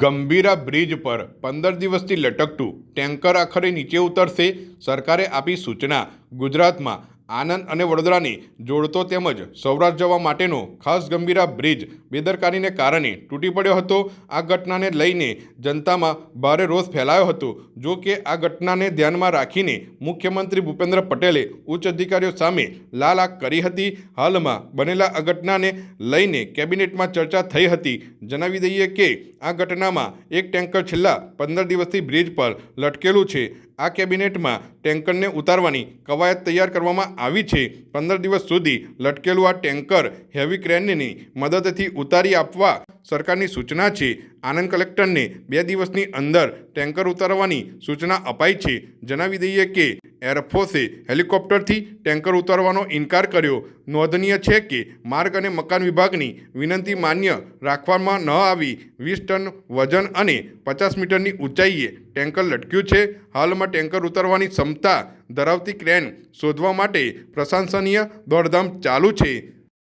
Gambhira bridge પર પંદર દિવસથી લટકતું ટેન્કર આખરે નીચે ઉતરશે. સરકારે આપી સૂચના. ગુજરાતમાં આનંદ અને વડોદરાને જોડતો તેમજ સૌરાષ્ટ્ર જવા માટેનો ખાસ ગંભીરા બ્રિજ બેદરકારીને કારણે તૂટી પડ્યો હતો. આ ઘટનાને લઈને જનતામાં ભારે રોષ ફેલાયો હતો. જો કે આ ઘટનાને ધ્યાનમાં રાખીને મુખ્યમંત્રી ભૂપેન્દ્ર પટેલે ઉચ્ચ અધિકારીઓ સામે લાલ કરી હતી. હાલમાં બનેલા આ ઘટનાને લઈને કેબિનેટમાં ચર્ચા થઈ હતી. જણાવી દઈએ કે આ ઘટનામાં એક ટેન્કર છેલ્લા પંદર દિવસથી બ્રિજ પર લટકેલું છે. આ કેબિનેટમાં ટેન્કરને ઉતારવાની કવાયત તૈયાર કરવામાં આવી છે. પંદર દિવસ સુધી લટકેલું આ ટેન્કર હેવી ક્રેનની મદદથી ઉતારી આપવા સરકારની સૂચના છે. આનંદ કલેક્ટરને બે દિવસની અંદર ટેન્કર ઉતારવાની સૂચના અપાઈ છે. જણાવી દઈએ કે એરફોર્સે હેલિકોપ્ટરથી ટેન્કર ઉતારવાનો ઇનકાર કર્યો. નોંધનીય છે કે માર્ગ અને મકાન વિભાગની વિનંતી માન્ય રાખવામાં ન આવી. વીસ ટન વજન અને પચાસ મીટરની ઊંચાઈએ ટેન્કર લટક્યું છે. હાલમાં ટેન્કર ઉતારવાની ક્ષમતા ધરાવતી ક્રેન શોધવા માટે પ્રશંસનીય દોડધામ ચાલુ છે.